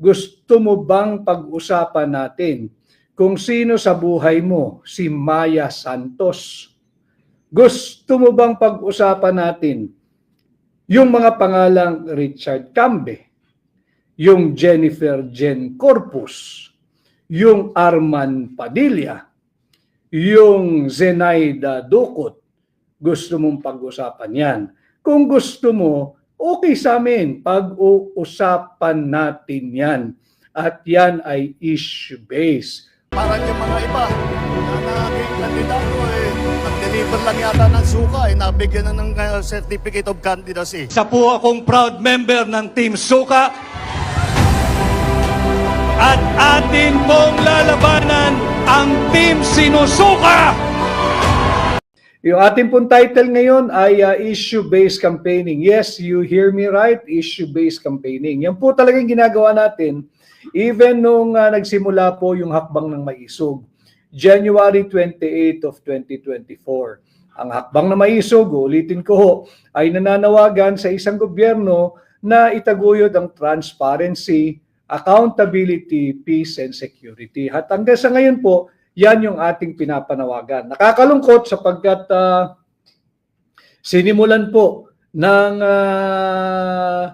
gusto mo bang pag-usapan natin kung sino sa buhay mo si Maya Santos? Gusto mo bang pag-usapan natin yung mga pangalang Richard Cambe, yung Jennifer Jen Corpus, yung Arman Padilla, yung Zenaida Ducot, gusto mong pag-usapan yan. Kung gusto mo, okay sa amin, pag-uusapan natin yan. At yan ay issue-based. Parang yung mga iba na naging kandidato eh, nag-deliver lang yata ng suka eh, nabigyan na ng uh, certificate of candidacy. Isa po akong proud member ng Team Suka. At atin pong lalabanan ang Team Sinusuka! Yung ating pong title ngayon ay uh, issue-based campaigning. Yes, you hear me right, issue-based campaigning. Yan po talagang ginagawa natin even nung uh, nagsimula po yung hakbang ng maisog. January 28 of 2024. Ang hakbang na maisog, ulitin ko ho, ay nananawagan sa isang gobyerno na itaguyod ang transparency, accountability, peace, and security. At hanggang sa ngayon po, yan yung ating pinapanawagan. Nakakalungkot sapagkat uh, sinimulan po ng uh,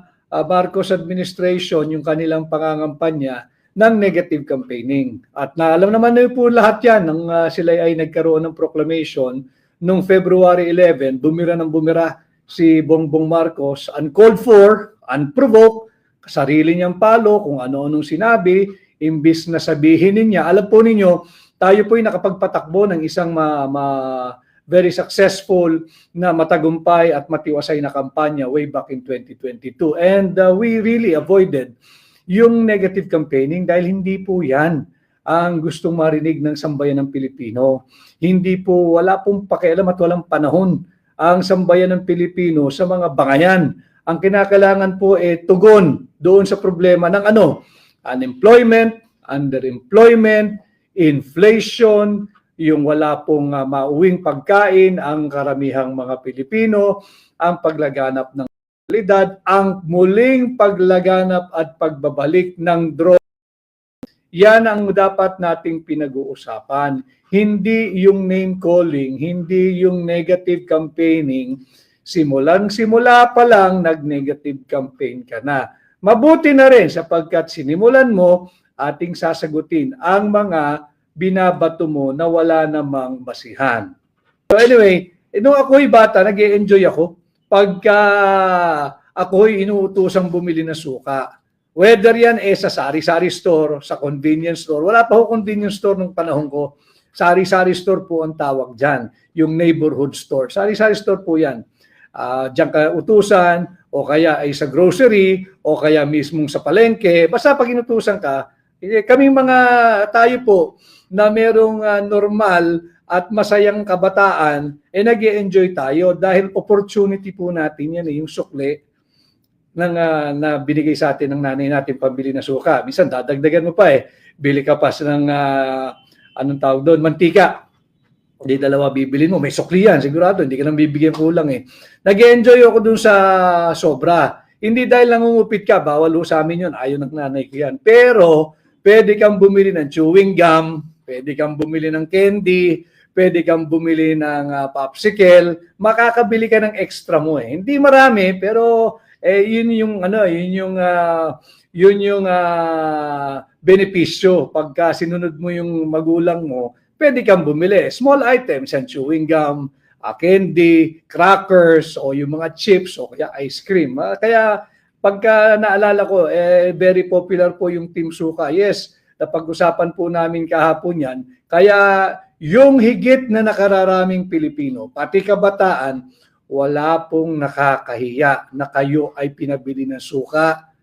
Marcos administration yung kanilang pangangampanya ng negative campaigning. At naalam naman na po lahat yan nang uh, sila ay nagkaroon ng proclamation noong February 11, bumira ng bumira si Bongbong Marcos, uncalled for, unprovoked, sarili niyang palo kung ano-anong sinabi, imbis na sabihin niya, alam po ninyo, tayo po ay nakapagpatakbo ng isang ma, ma, very successful na matagumpay at matiwasay na kampanya way back in 2022. And uh, we really avoided yung negative campaigning dahil hindi po yan ang gustong marinig ng sambayan ng Pilipino. Hindi po, wala pong pakialam at walang panahon ang sambayan ng Pilipino sa mga bangayan. Ang kinakailangan po ay tugon doon sa problema ng ano? Unemployment, underemployment, inflation, yung wala pong uh, mauwing pagkain ang karamihang mga Pilipino, ang paglaganap ng kalidad, ang muling paglaganap at pagbabalik ng drone. Yan ang dapat nating pinag-uusapan. Hindi yung name calling, hindi yung negative campaigning. Simulang simula pa lang, nag-negative campaign ka na. Mabuti na rin sapagkat sinimulan mo ating sasagutin ang mga binabato mo na wala namang basihan. So anyway, nung ako'y bata, nag enjoy ako pagka ako'y inuutosang bumili ng suka. Whether yan eh sa sari-sari store, sa convenience store. Wala pa ho convenience store nung panahon ko. Sari-sari store po ang tawag dyan. Yung neighborhood store. Sari-sari store po yan. Uh, diyan ka utusan o kaya ay sa grocery o kaya mismong sa palengke. Basta pag inutusan ka, kaming mga tayo po na merong uh, normal at masayang kabataan, eh nag enjoy tayo dahil opportunity po natin yan, eh, yung sukle ng, uh, na binigay sa atin ng nanay natin pambili na suka. Minsan dadagdagan mo pa eh. Bili ka pa ng uh, anong tawag doon, mantika. Hindi dalawa bibilin mo, may sukli yan, sigurado, hindi ka nang bibigyan kulang eh. nag enjoy ako dun sa sobra. Hindi dahil nangungupit ka, bawal ho sa amin yun, ayaw ng nanay ko yan. Pero, pwede kang bumili ng chewing gum, pwede kang bumili ng candy, pwede kang bumili ng uh, popsicle, makakabili ka ng extra mo eh. Hindi marami pero eh yun yung ano, yun yung uh, yun yung uh, benepisyo pagka sinunod mo yung magulang mo, pwede kang bumili small items, yan chewing gum, uh, candy, crackers o yung mga chips o kaya ice cream. Uh, kaya pagka naalala ko, eh, very popular po yung Team Suka. Yes, napag-usapan po namin kahapon yan. Kaya yung higit na nakararaming Pilipino, pati kabataan, wala pong nakakahiya na kayo ay pinabili ng suka.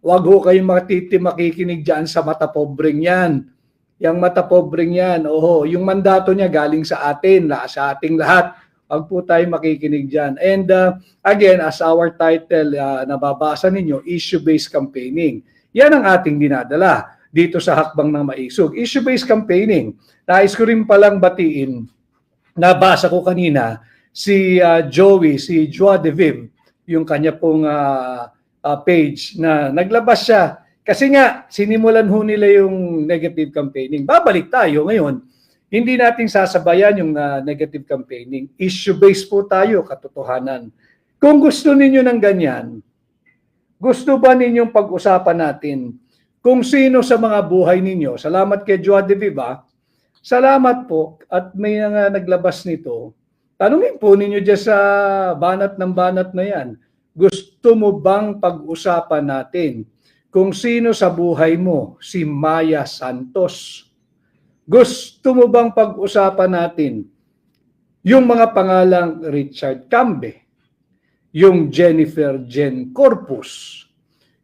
Huwag ho kayong matiti makikinig dyan sa mata pobreng yan. Yung mata pobreng yan, oho, yung mandato niya galing sa atin, sa ating lahat Huwag po tayo makikinig dyan. And uh, again, as our title, uh, nababasa ninyo, issue-based campaigning. Yan ang ating dinadala dito sa Hakbang ng Maisog. Issue-based campaigning. Nais ko rin palang batiin, nabasa ko kanina, si uh, Joey, si Joa de Viv, yung kanya pong uh, uh, page na naglabas siya Kasi nga, sinimulan ho nila yung negative campaigning. Babalik tayo ngayon. Hindi natin sasabayan yung ah, negative campaigning. Issue-based po tayo, katotohanan. Kung gusto ninyo ng ganyan, gusto ba ninyong pag-usapan natin kung sino sa mga buhay ninyo, salamat kay Joa de Viva, salamat po at may nga naglabas nito, tanungin po ninyo dyan sa banat ng banat na yan, gusto mo bang pag-usapan natin kung sino sa buhay mo si Maya Santos? Gusto mo bang pag-usapan natin yung mga pangalang Richard Cambe, yung Jennifer Jen Corpus,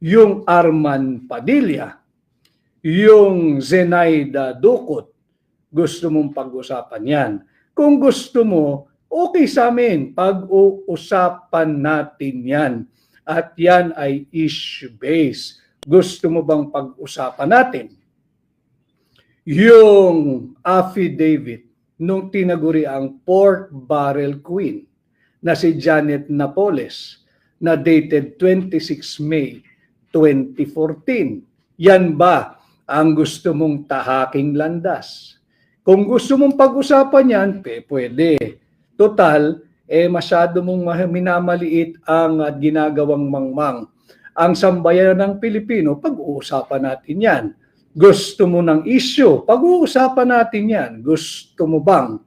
yung Arman Padilla, yung Zenaida Ducot, gusto mong pag-usapan yan. Kung gusto mo, okay sa amin, pag-uusapan natin yan. At yan ay issue-based. Gusto mo bang pag-usapan natin? Yung affidavit nung tinaguri ang pork barrel queen na si Janet Napoles na dated 26 May 2014. Yan ba ang gusto mong tahaking landas? Kung gusto mong pag-usapan yan, pe, pwede. Total, eh masyado mong minamaliit ang ah, ginagawang mangmang. Ang sambayan ng Pilipino, pag-uusapan natin yan. Gusto mo ng issue, pag-uusapan natin yan. Gusto mo bang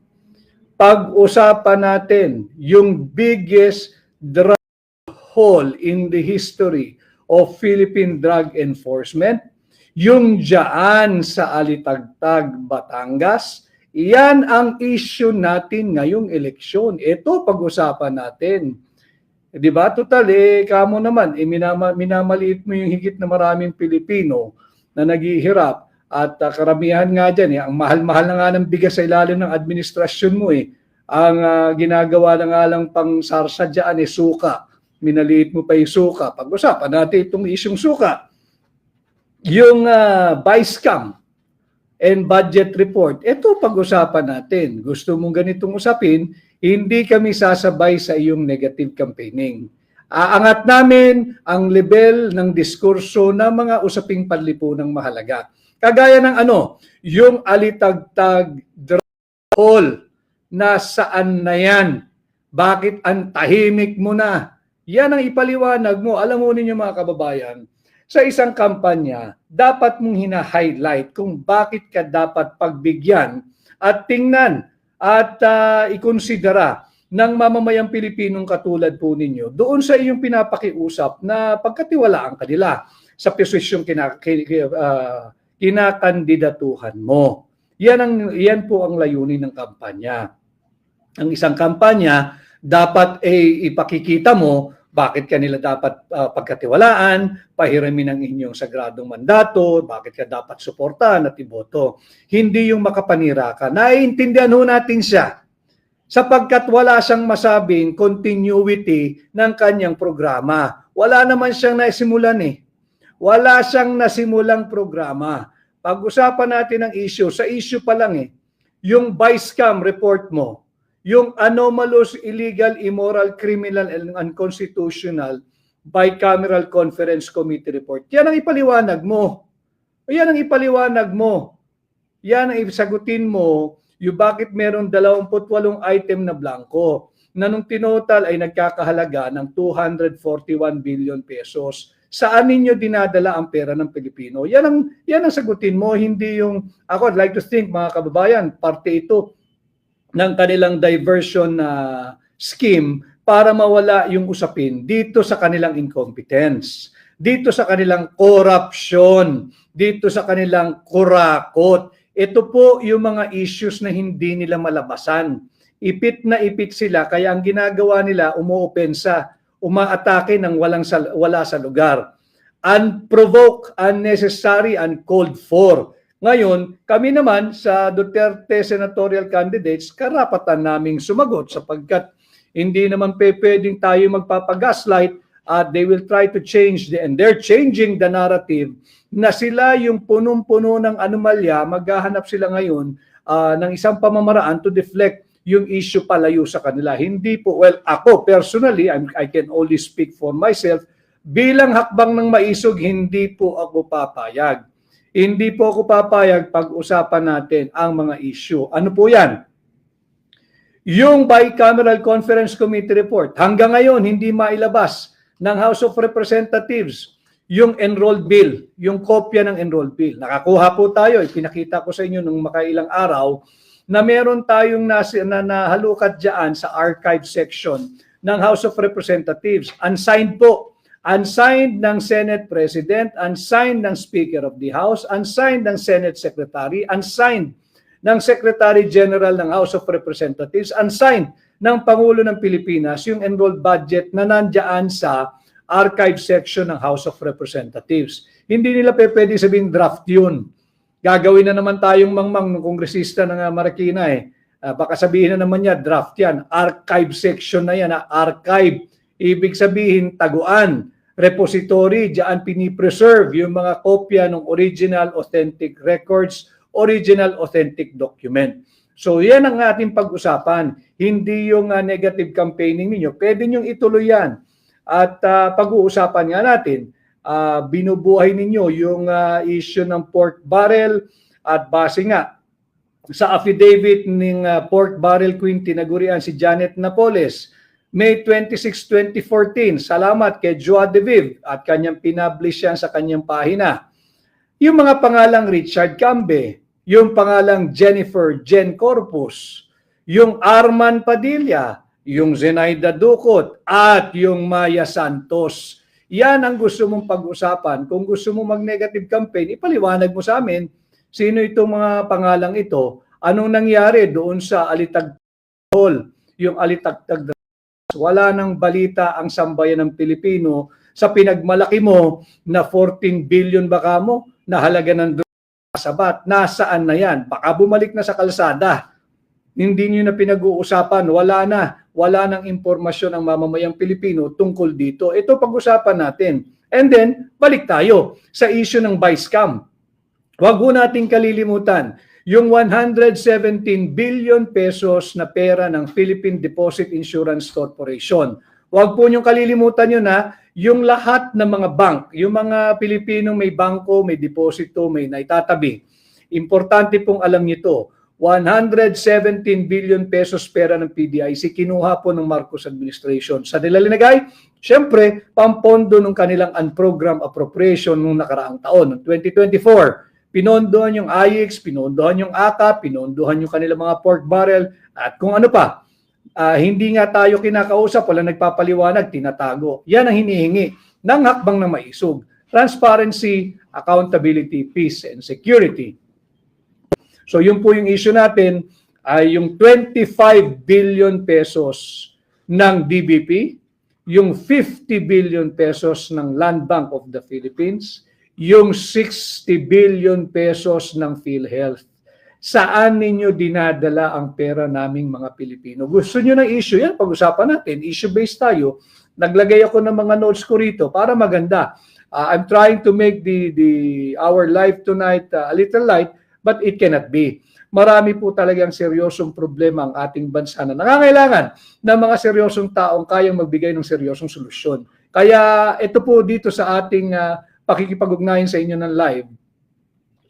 pag-usapan natin yung biggest drug hole in the history of Philippine drug enforcement, yung dyan sa Alitagtag, Batangas, yan ang issue natin ngayong eleksyon. Ito pag-usapan natin. Di ba? Total, eh, kamo naman, eh, minama, minamaliit mo yung higit na maraming Pilipino na naghihirap at ah, karamihan nga dyan, eh, ang mahal-mahal na nga ng bigas sa ilalim ng administrasyon mo eh. Ang ah, ginagawa na nga lang pang sarsa dyan eh, suka. Minaliit mo pa yung suka. Pag-usapan natin itong isyong suka. Yung uh, vice cam and budget report, ito pag-usapan natin. Gusto mong ganitong usapin, hindi kami sasabay sa iyong negative campaigning. Aangat namin ang level ng diskurso ng mga usaping panlipunang mahalaga. Kagaya ng ano, yung alitagtag hall na saan na yan? Bakit ang tahimik mo na? Yan ang ipaliwanag mo. Alam mo ninyo mga kababayan, sa isang kampanya, dapat mong hina-highlight kung bakit ka dapat pagbigyan at tingnan at ah, ikonsidera ng mamamayang Pilipinong katulad po ninyo doon sa iyong pinapakiusap na pagkatiwalaan kanila sa posisyong kina, ki- ki- ah, kinakandidatuhan mo. Yan, ang, yan po ang layunin ng kampanya. Ang isang kampanya, dapat eh, ipakikita mo bakit kanila dapat ah, pagkatiwalaan, pahiramin ang inyong sagradong mandato, bakit ka dapat suportahan at iboto. Hindi yung makapanira ka. Naiintindihan ho natin siya sapagkat wala siyang masabing continuity ng kanyang programa. Wala naman siyang naisimulan eh. Wala siyang nasimulang programa. Pag-usapan natin ang issue, sa issue pa lang eh, yung vice cam report mo, yung anomalous, illegal, immoral, criminal, and unconstitutional bicameral conference committee report. Yan ang ipaliwanag mo. Yan ang ipaliwanag mo. Yan ang isagutin mo yung bakit meron 28 item na blanco na nung tinotal ay nagkakahalaga ng 241 billion pesos. Saan ninyo dinadala ang pera ng Pilipino? Yan ang, yan ang sagutin mo, hindi yung, ako I'd like to think mga kababayan, parte ito ng kanilang diversion na scheme para mawala yung usapin dito sa kanilang incompetence, dito sa kanilang corruption, dito sa kanilang kurakot. Ito po yung mga issues na hindi nila malabasan. Ipit na ipit sila kaya ang ginagawa nila umuopensa, umaatake ng walang sa, wala sa lugar. Unprovoked, unnecessary, uncalled for. Ngayon, kami naman sa Duterte senatorial candidates, karapatan naming sumagot sapagkat hindi naman pe pwedeng tayo magpapagaslight at they will try to change the, and they're changing the narrative na sila yung punong-puno ng anomalya, maghahanap sila ngayon ah, ng isang pamamaraan to deflect yung issue palayo sa kanila. Hindi po, well, ako personally, I'm, I can only speak for myself, Bilang hakbang ng maisog, hindi po ako papayag. Hindi po ako papayag pag-usapan natin ang mga issue. Ano po yan? Yung Bicameral Conference Committee report, hanggang ngayon hindi mailabas ng House of Representatives yung enrolled bill, yung kopya ng enrolled bill. Nakakuha po tayo, ipinakita ko sa inyo nung makailang araw na meron tayong nas, na nahalukat dyan sa archive section ng House of Representatives. Unsigned po. Unsigned ng Senate President, unsigned ng Speaker of the House, unsigned ng Senate Secretary, unsigned ng Secretary General ng House of Representatives, unsigned ng Pangulo ng Pilipinas yung enrolled budget na nandyan sa archive section ng House of Representatives. Hindi nila pe pwede sabihin draft yun. Gagawin na naman tayong mangmang ng kongresista ng ah, Marikina eh. Ah, baka sabihin na naman niya, draft yan. Archive section na yan, ah, archive. Ibig sabihin, taguan, repository, diyan pinipreserve yung mga kopya ng original authentic records, original authentic document. So yan ang ating pag-usapan. Hindi yung ah, negative campaigning ninyo. Pwede nyo ituloy yan. At ah, pag-uusapan nga natin, ah, binubuhay ninyo yung ah, issue ng pork barrel at base nga sa affidavit ng ah, pork barrel queen tinagurian si Janet Napoles, May 26, 2014. Salamat kay Joa De Viv at kanyang pinablish yan sa kanyang pahina. Yung mga pangalang Richard Cambe, yung pangalang Jennifer Jen Corpus, yung Arman Padilla, yung Zenaida Ducot, at yung Maya Santos. Yan ang gusto mong pag-usapan. Kung gusto mo mag-negative campaign, ipaliwanag mo sa amin sino itong mga pangalang ito, anong nangyari doon sa Alitag Hall, yung Alitagtag wala nang balita ang sambayan ng Pilipino sa pinagmalaki mo na 14 billion baka mo na halaga ng sabat. Nasaan na yan? Baka bumalik na sa kalsada. Hindi nyo na pinag-uusapan. Wala na. Wala nang impormasyon ang mamamayang Pilipino tungkol dito. Ito pag-usapan natin. And then, balik tayo sa issue ng vice cam. Huwag ho nating kalilimutan yung 117 billion pesos na pera ng Philippine Deposit Insurance Corporation. Huwag po niyong kalilimutan yun na yung lahat ng mga bank, yung mga Pilipinong may bangko, may deposito, may naitatabi. Importante pong alam niyo to. 117 billion pesos pera ng PDIC kinuha po ng Marcos administration. Sa nila linagay, syempre, pampondo ng kanilang unprogrammed appropriation noong nakaraang taon, noong 2024 pinondohan yung IX, pinondohan yung ATA, pinondohan yung kanilang mga pork barrel, at kung ano pa. Ah, hindi nga tayo kinakausap, wala nagpapaliwanag, tinatago. Yan ang hinihingi ng hakbang ng maisog. Transparency, accountability, peace, and security. So yun po yung issue natin, ay yung 25 billion pesos ng DBP, yung 50 billion pesos ng Land Bank of the Philippines, yung 60 billion pesos ng PhilHealth. Saan ninyo dinadala ang pera naming mga Pilipino? Gusto nyo ng issue? Yan, pag-usapan natin. Issue-based tayo. Naglagay ako ng mga notes ko rito para maganda. Uh, I'm trying to make the, the our life tonight uh, a little light, but it cannot be. Marami po talagang seryosong problema ang ating bansa na nangangailangan ng mga seryosong taong kayang magbigay ng seryosong solusyon. Kaya ito po dito sa ating uh, pakikipag-ugnayan sa inyo ng live,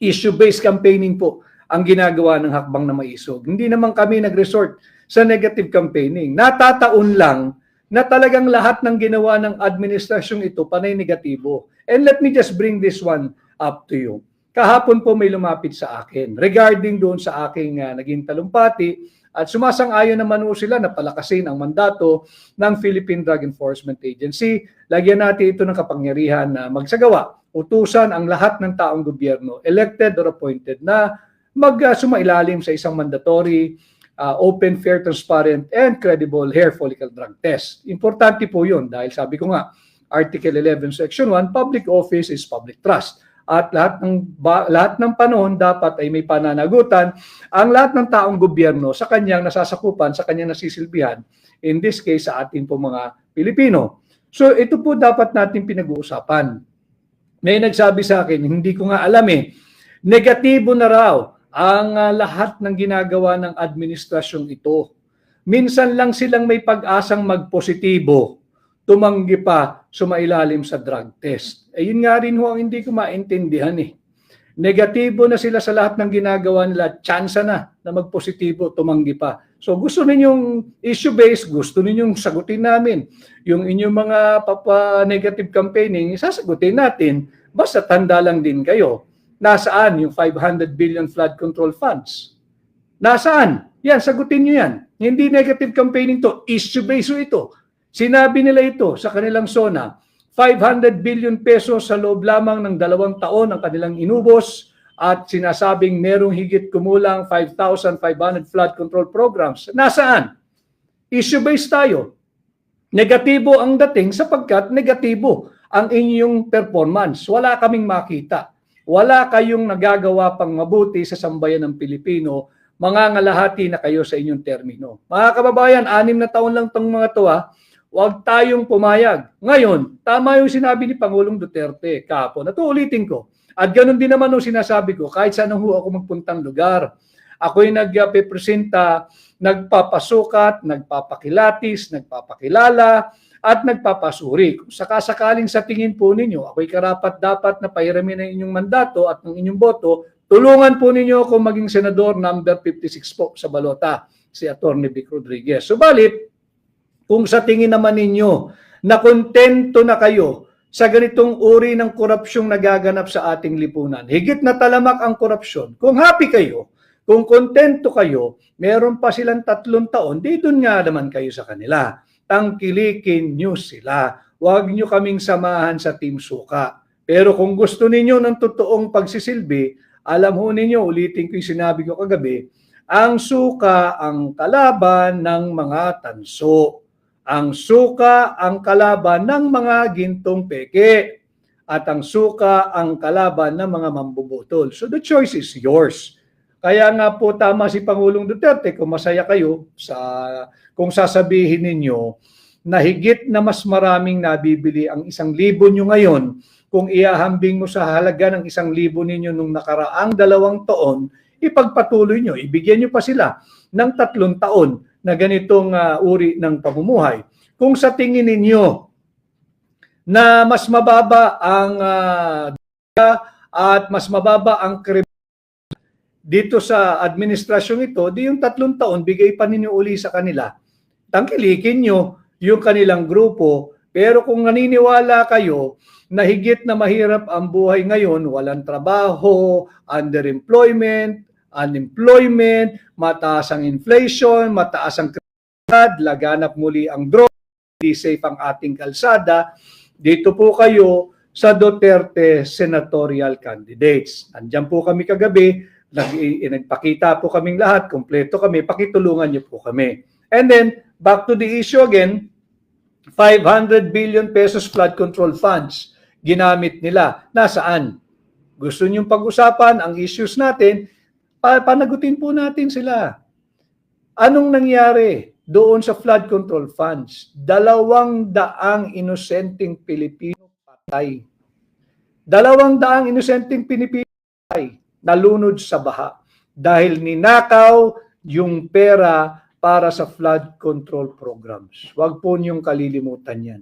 issue-based campaigning po ang ginagawa ng hakbang na maisog. Hindi naman kami nag-resort sa negative campaigning. Natataon lang na talagang lahat ng ginawa ng administrasyong ito panay negatibo. And let me just bring this one up to you. Kahapon po may lumapit sa akin regarding doon sa aking uh, naging talumpati at sumasang-ayon naman po sila na palakasin ang mandato ng Philippine Drug Enforcement Agency. Lagyan natin ito ng kapangyarihan na magsagawa. Utusan ang lahat ng taong gobyerno, elected or appointed, na mag-sumailalim sa isang mandatory, uh, open, fair, transparent, and credible hair follicle drug test. Importante po yun dahil sabi ko nga, Article 11, Section 1, public office is public trust at lahat ng ba, lahat ng panahon dapat ay may pananagutan ang lahat ng taong gobyerno sa kanyang nasasakupan, sa kanyang nasisilbihan, in this case sa ating po mga Pilipino. So ito po dapat natin pinag-uusapan. May nagsabi sa akin, hindi ko nga alam eh, negatibo na raw ang uh, lahat ng ginagawa ng administrasyong ito. Minsan lang silang may pag-asang magpositibo tumanggi pa sumailalim sa drug test. Eh yun nga rin ho ang hindi ko maintindihan eh. Negatibo na sila sa lahat ng ginagawa nila, tsansa na na magpositibo, tumanggi pa. So gusto ninyong issue-based, gusto ninyong sagutin namin. Yung inyong mga papa-negative campaigning, sasagutin natin. Basta tanda lang din kayo. Nasaan yung 500 billion flood control funds? Nasaan? Yan, sagutin nyo yan. Hindi negative campaigning to, issue-based ito. Sinabi nila ito sa kanilang SONA, 500 billion pesos sa loob lamang ng dalawang taon ang kanilang inubos at sinasabing merong higit kumulang 5,500 flood control programs. Nasaan? Issue-based tayo. Negatibo ang dating sapagkat negatibo ang inyong performance. Wala kaming makita. Wala kayong nagagawa pang mabuti sa sambayan ng Pilipino. Mga ngalahati na kayo sa inyong termino. Mga kababayan, anim na taon lang tong mga to ha. Huwag tayong pumayag. Ngayon, tama yung sinabi ni Pangulong Duterte kahapon. At ulitin ko. At ganun din naman yung sinasabi ko, kahit saan ho ako magpuntang lugar. Ako'y nagpepresenta, nagpapasukat, nagpapakilatis, nagpapakilala, at nagpapasuri. Kung sakasakaling sa tingin po ninyo, ako'y karapat dapat na pairamin ang inyong mandato at ng inyong boto, tulungan po ninyo ako maging senador number 56 po sa balota, si Atty. Vic Rodriguez. Subalit, kung sa tingin naman ninyo na kontento na kayo sa ganitong uri ng korupsyong nagaganap sa ating lipunan, higit na talamak ang korupsyon, kung happy kayo, kung kontento kayo, meron pa silang tatlong taon, di doon nga naman kayo sa kanila. Tangkilikin nyo sila. Huwag nyo kaming samahan sa Team Suka. Pero kung gusto ninyo ng totoong pagsisilbi, alam ho ninyo, ulitin ko yung sinabi ko kagabi, ang suka ang kalaban ng mga tanso. Ang suka ang kalaban ng mga gintong peke. At ang suka ang kalaban ng mga mambubutol. So the choice is yours. Kaya nga po tama si Pangulong Duterte kung masaya kayo sa kung sasabihin ninyo na higit na mas maraming nabibili ang isang libo nyo ngayon kung iahambing mo sa halaga ng isang libo ninyo nung nakaraang dalawang taon, ipagpatuloy nyo, ibigyan nyo pa sila ng tatlong taon na ganitong ah, uri ng pamumuhay. Kung sa tingin ninyo na mas mababa ang ah, at mas mababa ang dito sa administrasyong ito, di yung tatlong taon, bigay pa ninyo uli sa kanila. Tangkilikin nyo yung kanilang grupo, pero kung naniniwala kayo na higit na mahirap ang buhay ngayon, walang trabaho, underemployment, unemployment, mataas ang inflation, mataas ang kriminalidad, laganap muli ang droga, hindi safe ang ating kalsada, dito po kayo sa Duterte senatorial candidates. Andiyan po kami kagabi, nag, nagpakita po kaming lahat, kompleto kami, pakitulungan niyo po kami. And then, back to the issue again, 500 billion pesos flood control funds ginamit nila. Nasaan? Gusto niyong pag-usapan ang issues natin, pa- panagutin po natin sila. Anong nangyari doon sa flood control funds? Dalawang daang inosenteng Pilipino patay. Dalawang daang inosenteng Pilipino patay nalunod sa baha dahil ninakaw yung pera para sa flood control programs. Huwag po niyong kalilimutan yan.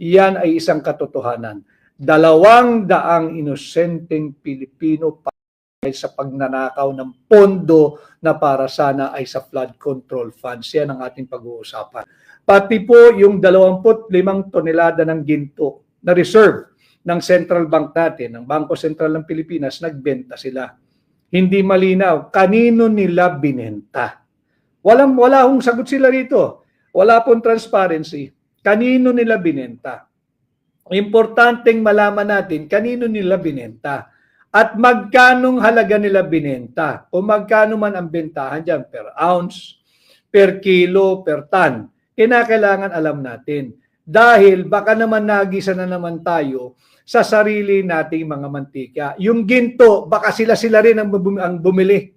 Iyan ay isang katotohanan. Dalawang daang inosenteng Pilipino patay sa pagnanakaw ng pondo na para sana ay sa flood control funds. Yan ang ating pag-uusapan. Pati po yung 25 tonelada ng ginto na reserve ng central bank natin, ng Bangko Sentral ng Pilipinas, nagbenta sila. Hindi malinaw kanino nila binenta. Walang wala hong sagot sila rito. Wala pong transparency. Kanino nila binenta? Importanteng malaman natin kanino nila binenta at magkanong halaga nila binenta o magkano man ang bentahan dyan per ounce, per kilo, per ton. Kinakailangan alam natin. Dahil baka naman nagisa na naman tayo sa sarili nating mga mantika. Yung ginto, baka sila-sila rin ang, ang bumili.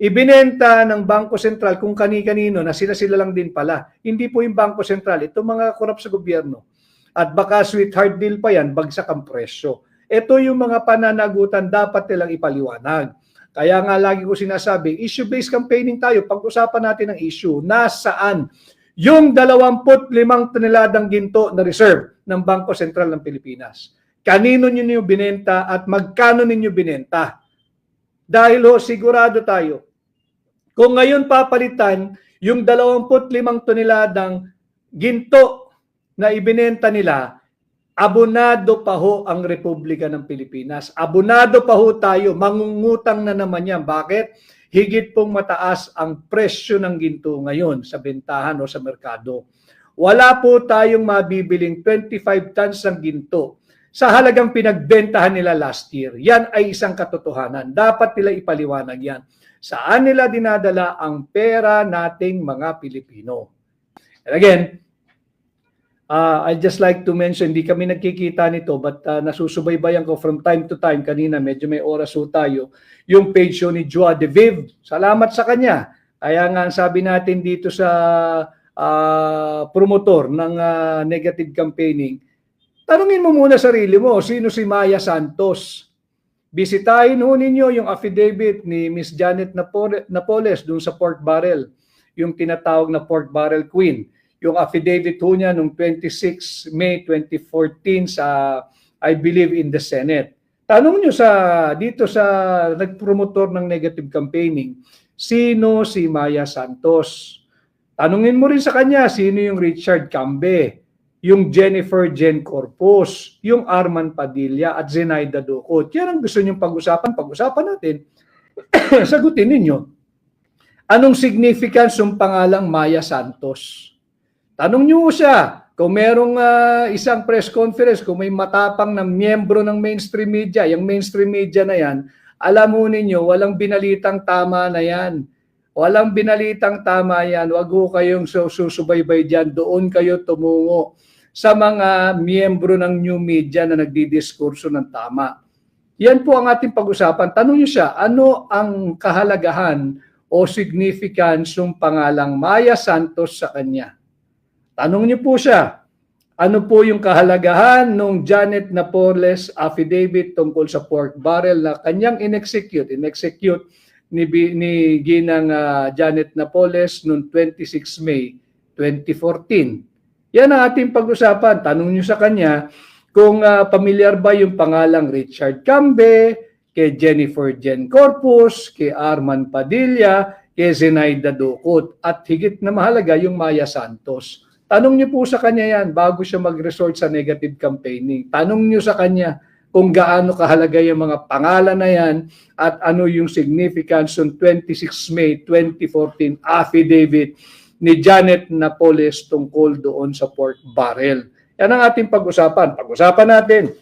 Ibinenta ng Bangko Sentral kung kani-kanino na sila-sila lang din pala. Hindi po yung Bangko Sentral, ito mga korap sa gobyerno. At baka sweetheart deal pa yan, bagsak ang presyo. Ito yung mga pananagutan dapat nilang ipaliwanag. Kaya nga lagi ko sinasabi, issue-based campaigning tayo. Pag-usapan natin ang issue, nasaan yung 25 toneladang ginto na reserve ng Bangko Sentral ng Pilipinas. Kanino ninyo binenta at magkano ninyo binenta? Dahil ho, sigurado tayo, kung ngayon papalitan yung 25 toneladang ginto na ibinenta nila, abonado pa ho ang Republika ng Pilipinas. Abonado pa ho tayo, mangungutang na naman yan. Bakit? Higit pong mataas ang presyo ng ginto ngayon sa bentahan o sa merkado. Wala po tayong mabibiling 25 tons ng ginto sa halagang pinagbentahan nila last year. Yan ay isang katotohanan. Dapat nila ipaliwanag yan. Saan nila dinadala ang pera nating mga Pilipino? And again, uh, I'd just like to mention, hindi kami nagkikita nito, but uh, nasusubaybayan ko from time to time, kanina medyo may oras ho tayo, yung page ni Joa De Viv. Salamat sa kanya. Kaya nga sabi natin dito sa uh, promotor ng uh, negative campaigning, tanungin mo muna sarili mo, sino si Maya Santos? Bisitahin ho ninyo yung affidavit ni Miss Janet Napole- Napoles dun sa pork barrel, yung tinatawag na pork barrel queen. Yung affidavit ho niya noong 26 May 2014 sa, I believe, in the Senate. Tanong nyo sa, dito sa nagpromotor ng negative campaigning, sino si Maya Santos? Tanungin mo rin sa kanya, sino yung Richard Cambe? yung Jennifer Jen Corpus, yung Arman Padilla at Zenaida Ducot. Yan ang gusto niyong pag-usapan. Pag-usapan natin. Sagutin ninyo. Anong significance ng pangalang Maya Santos? Tanong niyo siya. Kung merong ah, isang press conference, kung may matapang na miyembro ng mainstream media, yung mainstream media na yan, alam mo ninyo, walang binalitang tama na yan. Walang binalitang tama yan. Huwag ho kayong su- susubaybay dyan. Doon kayo tumungo sa mga miyembro ng new media na nagdidiskurso ng tama. Yan po ang ating pag-usapan. Tanong niyo siya, ano ang kahalagahan o significance ng pangalang Maya Santos sa kanya? Tanong niyo po siya, ano po yung kahalagahan ng Janet Napoles affidavit tungkol sa pork barrel na kanyang in-execute, in-execute ni, ni Ginang ah, Janet Napoles noong 26 May 2014. Yan ang ating pag-usapan. Tanong niyo sa kanya kung ah, pamilyar ba yung pangalang Richard Cambe, kay Jennifer Jen Corpus, kay Arman Padilla, kay Zenaida Ducot, at higit na mahalaga yung Maya Santos. Tanong niyo po sa kanya yan bago siya mag-resort sa negative campaigning. Tanong niyo sa kanya kung gaano kahalaga yung mga pangalan na yan at ano yung significance ng 26 May 2014 affidavit ni Janet Napoles tungkol doon sa pork barrel. Yan ang ating pag-usapan. Pag-usapan natin,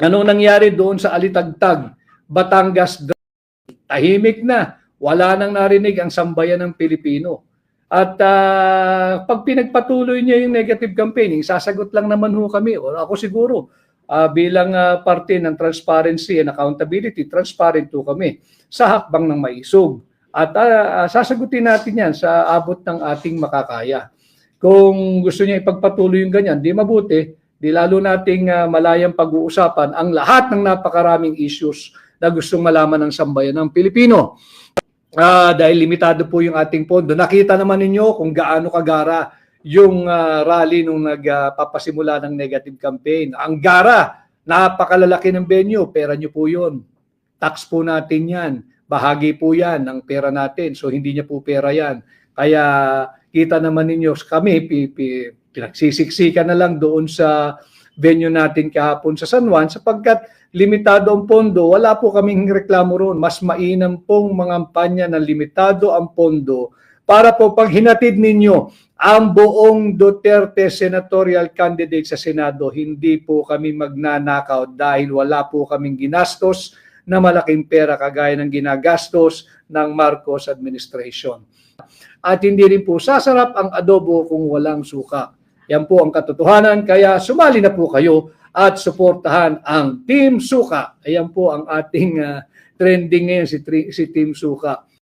anong nangyari doon sa Alitagtag, Batangas, tahimik na. Wala nang narinig ang sambayan ng Pilipino. At ah, pag pinagpatuloy niya yung negative campaigning, sasagot lang naman ho kami. O ako siguro, ah, bilang ah, parte ng transparency and accountability, transparent ho kami sa hakbang ng maisog. At ah, sasagutin natin yan sa abot ng ating makakaya. Kung gusto niya ipagpatuloy yung ganyan, di mabuti, di lalo nating ah, malayang pag-uusapan ang lahat ng napakaraming issues na gustong malaman ng sambayan ng Pilipino. Ah, dahil limitado po yung ating pondo. Nakita naman ninyo kung gaano kagara yung ah, rally nung nagpapasimula ng negative campaign. Ang gara, napakalalaki ng venue, pera nyo po yun. Tax po natin yan. Bahagi po yan ng pera natin. So hindi niya po pera yan. Kaya kita naman ninyo, kami pi, pi, na lang doon sa venue natin kahapon sa San Juan sapagkat limitado ang pondo, wala po kaming reklamo roon. Mas mainam pong mga kampanya na limitado ang pondo para po pag hinatid ninyo ang buong Duterte senatorial candidate sa Senado, hindi po kami magnanakaw dahil wala po kaming ginastos na malaking pera kagaya ng ginagastos ng Marcos administration. At hindi rin po sasarap ang adobo kung walang suka. Yan po ang katotohanan. Kaya sumali na po kayo at suportahan ang Team Suka. Ayan po ang ating ah, trending ngayon si, si Team Suka.